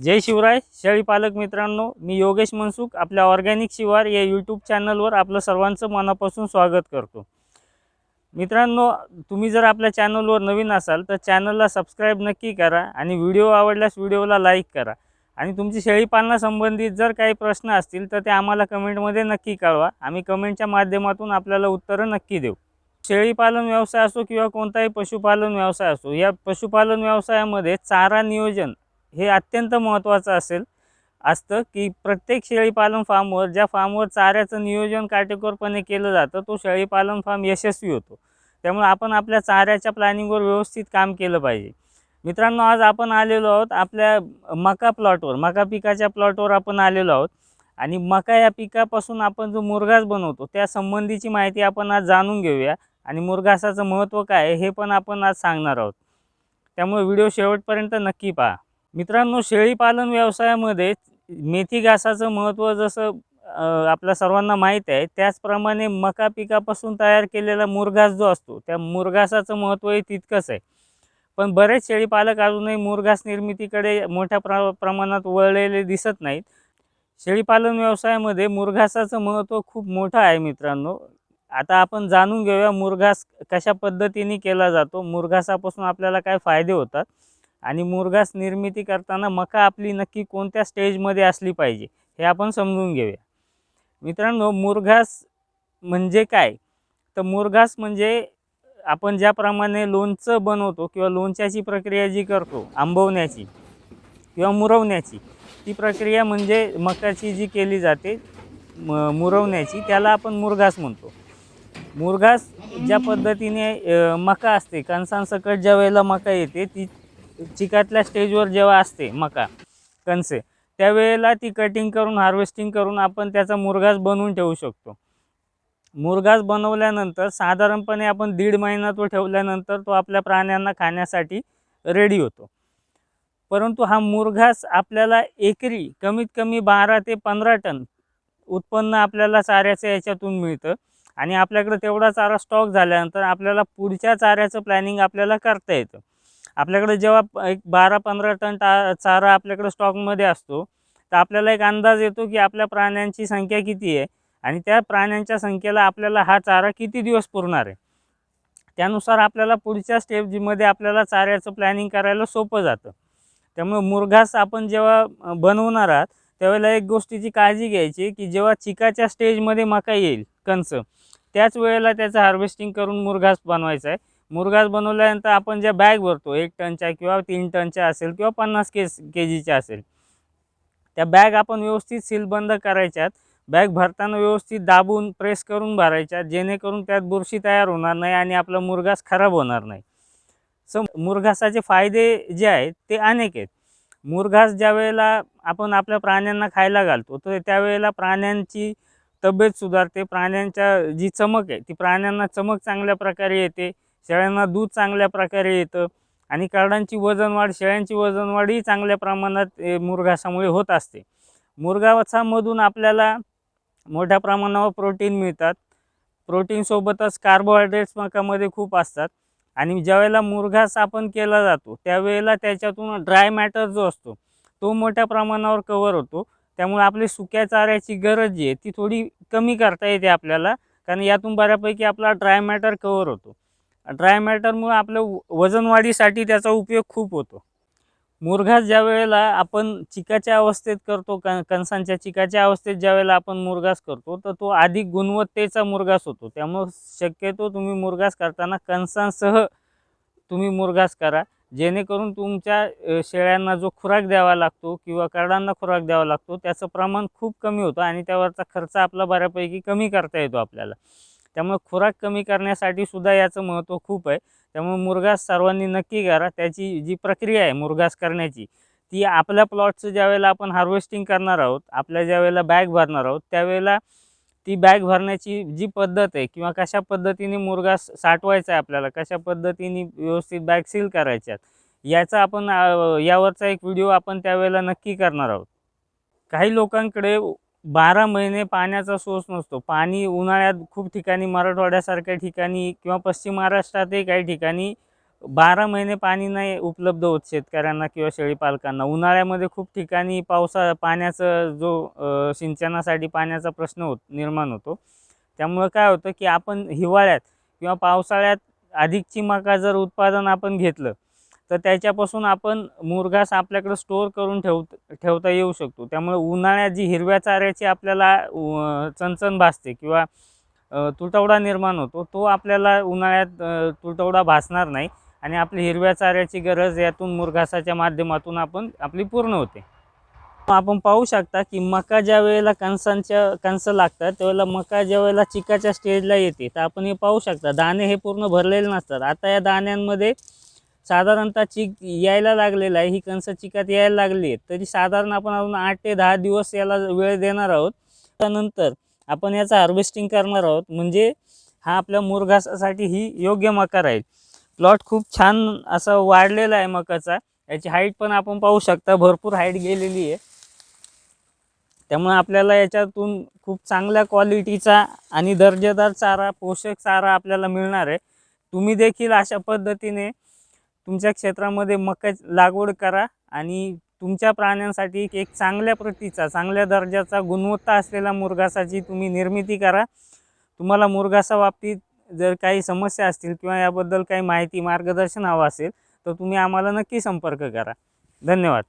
जय शिवराय शेळी पालक मित्रांनो मी योगेश मनसुख आपल्या ऑर्गॅनिक शिवार या यूट्यूब चॅनलवर आपलं सर्वांचं मनापासून स्वागत करतो. मित्रांनो तुम्ही जर आपल्या चॅनलवर नवीन असाल तर चॅनलला सबस्क्राईब नक्की करा आणि व्हिडिओ आवडल्यास व्हिडिओला लाईक करा. आणि तुमची शेळीपालनासंबंधित जर काही प्रश्न असतील तर ते आम्हाला कमेंटमध्ये नक्की कळवा. आम्ही कमेंटच्या माध्यमातून आपल्याला उत्तरं नक्की देऊ. शेळीपालन व्यवसाय असो किंवा कोणताही पशुपालन व्यवसाय असो या पशुपालन व्यवसायामध्ये चारा नियोजन हे अत्यंत महत्त्वाचं असेल. असतं की प्रत्येक शेळीपालन फार्मवर ज्या फार्मवर चाऱ्याचं नियोजन काटेकोरपणे केलं जातं तो शेळीपालन फार्म यशस्वी होतो. त्यामुळे आपण आपल्या चाऱ्याच्या प्लॅनिंगवर व्यवस्थित काम केलं पाहिजे. मित्रांनो आज आपण आलेलो आहोत आपल्या मका प्लॉटवर मका पिकाच्या प्लॉटवर आपण आलेलो आहोत. आणि मका या पिकापासून आपण जो मुरघास बनवतो त्या संबंधीची माहिती आपण आज जाणून घेऊया. आणि मुरघासाचं महत्त्व काय आहे हे पण आपण आज सांगणार आहोत. त्यामुळे व्हिडिओ शेवटपर्यंत नक्की पहा. मित्रांनो शेळीपालन व्यवसायामध्ये मेथी घासाचं महत्त्व जसं आपल्या सर्वांना माहीत आहे त्याचप्रमाणे मका पिकापासून तयार केलेला मुरघास जो असतो त्या मुरघासाचं महत्त्वही तितकंच आहे. पण बरेच शेळीपालक अजूनही मुरघास निर्मितीकडे मोठ्या प्र प्रमाणात वळलेले दिसत नाहीत. शेळीपालन व्यवसायामध्ये मुरघासाचं महत्त्व खूप मोठं आहे मित्रांनो. आता आपण जाणून घेऊया मुरघास कशा पद्धतीने केला जातो मुरघासापासून आपल्याला काय फायदे होतात. आणि मुरघास निर्मिती करताना मका आपली नक्की कोणत्या स्टेजमध्ये असली पाहिजे हे आपण समजून घेऊया. मित्रांनो मुरघास म्हणजे काय? तर मुरघास म्हणजे आपण ज्याप्रमाणे लोणचं बनवतो किंवा लोणच्याची प्रक्रिया जी करतो आंबवण्याची किंवा मुरवण्याची ती प्रक्रिया म्हणजे मकाची जी केली जाते म मुरवण्याची त्याला आपण मुरघास म्हणतो. मुरघास ज्या पद्धतीने मका असते कणसांसकट ज्या वेळेला मका येते ती चिकातल्या स्टेजवर जेव्हा असते मका कणसे त्यावेळेला ती कटिंग करून हार्वेस्टिंग करून आपण त्याचा मुरघास बनवून ठेवू शकतो. मुरघास बनवल्यानंतर साधारणपणे आपण दीड महिना तो ठेवल्यानंतर तो आपल्या प्राण्यांना खाण्यासाठी रेडी होतो. परंतु हा मुरघास आपल्याला एकरी कमीत कमी बारा ते पंधरा टन उत्पन्न आपल्याला चाऱ्याचं याच्यातून मिळतं. आणि आपल्याकडे तेवढा चारा स्टॉक झाल्यानंतर आपल्याला पुढच्या चाऱ्याचं प्लॅनिंग आपल्याला करता येतं. आपल्याकडे जेव्हा एक बारा पंधरा टन टा चारा आपल्याकडे स्टॉकमध्ये असतो तर आपल्याला एक अंदाज येतो की आपल्या प्राण्यांची संख्या किती आहे? आणि त्या प्राण्यांच्या संख्येला आपल्याला हा चारा किती दिवस पुरणार आहे? त्यानुसार आपल्याला पुढच्या स्टेपमध्ये आपल्याला चाऱ्याचं प्लॅनिंग करायला सोपं जातं. त्यामुळे मुरघास आपण जेव्हा बनवणार आहात त्यावेळेला एक गोष्टीची काळजी घ्यायची की जेव्हा चिकाच्या स्टेजमध्ये मका येईल कंच त्याच वेळेला त्याचं हार्वेस्टिंग करून मुरघास बनवायचा आहे. मुरगास बनवल्यानंतर आपण ज्या बॅग भरतो एक टनच्या किंवा तीन टनच्या असेल किंवा पन्नास के के जीच्या असेल त्या बॅग आपण व्यवस्थित सीलबंद करायच्यात. बॅग भरताना व्यवस्थित दाबून प्रेस करून भरायच्या जेणेकरून त्यात बुरशी तयार होणार नाही आणि आपला मुरघास खराब होणार नाही. सो मुरघासाचे फायदे जे आहेत ते अनेक आहेत. मुरघास ज्या वेळेला आपण आपल्या प्राण्यांना खायला घालतो तर त्यावेळेला प्राण्यांची तब्येत सुधारते प्राण्यांच्या जी चमक आहे ती प्राण्यांना चमक चांगल्या प्रकारे येते. शेळ्यांना दूध चांगल्या प्रकारे येतं. आणि कार्डांची वजनवाढ शेळ्यांची वजनवाढही चांगल्या प्रमाणात ए, मुरघासामुळे होत असते. मुरघासामधून आपल्याला मोठ्या प्रमाणावर प्रोटीन मिळतात. प्रोटीनसोबतच कार्बोहायड्रेट्स मकामध्ये खूप असतात. आणि ज्यावेळेला मुरघास आपण केला जातो त्यावेळेला त्याच्यातून ड्राय मॅटर जो असतो तो मोठ्या प्रमाणावर कवर होतो. त्यामुळे आपली सुक्या चाऱ्याची गरज जी आहे ती थोडी कमी करता येते आपल्याला. कारण यातून बऱ्यापैकी आपला ड्राय मॅटर कवर होतो. ड्राय मॅटरमुळे आपलं व- वजनवाढीसाठी त्याचा उपयोग खूप होतो. मुरघास ज्या वेळेला आपण चिकाच्या अवस्थेत करतो क कणसांच्या चिकाच्या अवस्थेत ज्या वेळेला आपण मुरघास करतो तर तो अधिक गुणवत्तेचा मुरघास होतो. त्यामुळं शक्यतो तुम्ही मुरघास करताना कणसांसह तुम्ही मुरघास करा. जेणेकरून तुमच्या शेळ्यांना जो खुराक द्यावा लागतो किंवा करडांना खुराक द्यावा लागतो त्याचं प्रमाण खूप कमी होतं आणि त्यावरचा खर्च आपला बऱ्यापैकी कमी करता येतो आपल्याला. त्यामुळे खुराक कमी करण्यासाठी सुद्धा याचं महत्त्व खूप आहे. त्यामुळे मुरघास सर्वांनी नक्की करा. त्याची जी प्रक्रिया आहे मुरघास करण्याची ती आपल्या प्लॉटचं ज्यावेळेला आपण हार्वेस्टिंग करणार आहोत आपल्या ज्यावेळेला बॅग भरणार आहोत त्यावेळेला ती बॅग भरण्याची जी पद्धत आहे किंवा कशा पद्धतीने मुरघास साठवायचा आहे आपल्याला कशा पद्धतीने व्यवस्थित बॅग सील करायच्यात याचा आपण यावरचा एक व्हिडिओ आपण त्यावेळेला नक्की करणार आहोत. काही लोकांकडे बारा महिने पाण्याचा सोर्स नसतो. पाणी उन्हाळ्यात खूप ठिकाणी मराठवाड्यासारख्या ठिकाणी किंवा पश्चिम महाराष्ट्रातही काही ठिकाणी बारा महिने पाणी नाही उपलब्ध होत शेतकऱ्यांना किंवा शेळीपालकांना. उन्हाळ्यामध्ये खूप ठिकाणी पावसा पाण्याचा जो सिंचनासाठी पाण्याचा प्रश्न होत निर्माण होतो. त्यामुळं काय होतं की आपण हिवाळ्यात किंवा पावसाळ्यात अधिकची मका जर उत्पादन आपण घेतलं तर त्याच्यापासून आपण मुरघास आपल्याकडं स्टोअर करून ठेव ठेवता येऊ शकतो. त्यामुळे उन्हाळ्यात जी हिरव्या चाऱ्याची आपल्याला चणचण भासते किंवा तुटवडा निर्माण होतो तो आपल्याला उन्हाळ्यात तुटवडा भासणार नाही आणि आपली हिरव्या चाऱ्याची गरज यातून मुरघासाच्या माध्यमातून आपण आपली पूर्ण होते. आपण पाहू शकता की मका ज्या वेळेला कणसांच्या कणस लागतात त्यावेळेला मका ज्या वेळेला चिकाच्या स्टेजला येते तर आपण हे पाहू शकता. दाणे हे पूर्ण भरलेले नसतात. आता या दाण्यांमध्ये साधारणतः चिक यायला लागलेला आहे. ही कणसं चिकात यायला लागली आहे तरी साधारण आपण अजून आठ ते दहा दिवस याला वेळ देणार आहोत. त्यानंतर आपण याचं हार्वेस्टिंग करणार आहोत. म्हणजे हा आपल्या मुरघासासाठी ही योग्य मका राहील प्लॉट खूप छान असा वाढलेला आहे मकाचा. याची हाईट पण आपण पाहू शकता. भरपूर हाईट गेलेली आहे. त्यामुळे आपल्याला याच्यातून खूप चांगल्या क्वालिटीचा आणि दर्जेदार चारा पोषक चारा आपल्याला मिळणार आहे. तुम्ही देखील अशा पद्धतीने तुमच्या क्षेत्रामध्ये मका लागवड करा आणि तुमच्या प्राण्यांसाठी एक चांगल्या प्रतीचा चांगल्या दर्जाचा गुणवत्ता असलेला मुरघासाची तुम्ही निर्मिती करा. तुम्हाला मुरघासा बाबतीत जर काही समस्या असतील किंवा याबद्दल काही माहिती मार्गदर्शन हवं असेल तर तुम्ही आम्हाला नक्की संपर्क करा. धन्यवाद.